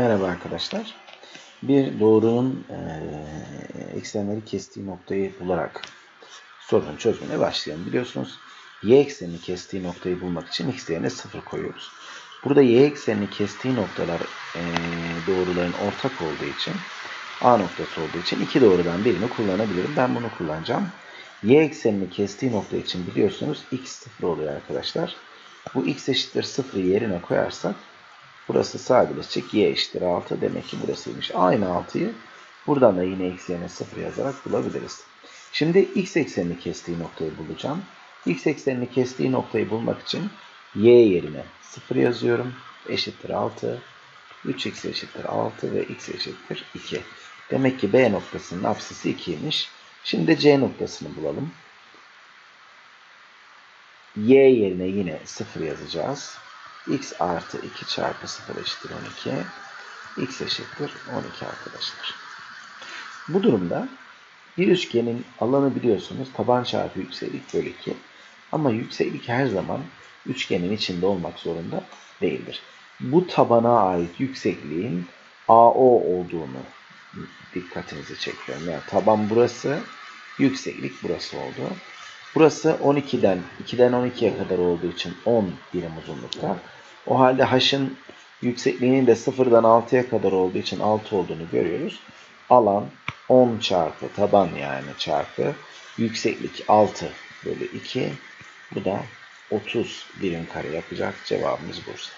Merhaba arkadaşlar. Bir doğrunun eee eksenleri kestiği noktayı bularak sorunun çözümüne başlayalım. Biliyorsunuz y eksenini kestiği noktayı bulmak için x değerine 0 koyuyoruz. Burada y eksenini kestiği noktalar eee, doğruların ortak olduğu için A noktası olduğu için iki doğrudan birini kullanabilirim. Ben bunu kullanacağım. Y eksenini kestiği nokta için biliyorsunuz x 0 oluyor arkadaşlar. Bu x eşittir 0'ı yerine koyarsak Burası sadeleşecek. Y eşittir 6. Demek ki burasıymış. Aynı 6'yı buradan da yine eksi yerine 0 yazarak bulabiliriz. Şimdi x eksenini kestiği noktayı bulacağım. x eksenini kestiği noktayı bulmak için y yerine 0 yazıyorum. Eşittir 6. 3x eşittir 6 ve x eşittir 2. Demek ki B noktasının apsisi 2'ymiş. Şimdi C noktasını bulalım. Y yerine yine 0 yazacağız x artı 2 çarpı 0 eşittir 12. x eşittir 12 arkadaşlar. Bu durumda bir üçgenin alanı biliyorsunuz taban çarpı yükseklik bölü 2. Ama yükseklik her zaman üçgenin içinde olmak zorunda değildir. Bu tabana ait yüksekliğin AO olduğunu dikkatinizi çekiyorum. Yani taban burası, yükseklik burası oldu. Burası 12'den 2'den 12'ye kadar olduğu için 10 birim uzunlukta. O halde h'ın yüksekliğinin de 0'dan 6'ya kadar olduğu için 6 olduğunu görüyoruz. Alan 10 çarpı taban yani çarpı yükseklik 6 bölü 2. Bu da 30 birim kare yapacak. Cevabımız Bursa.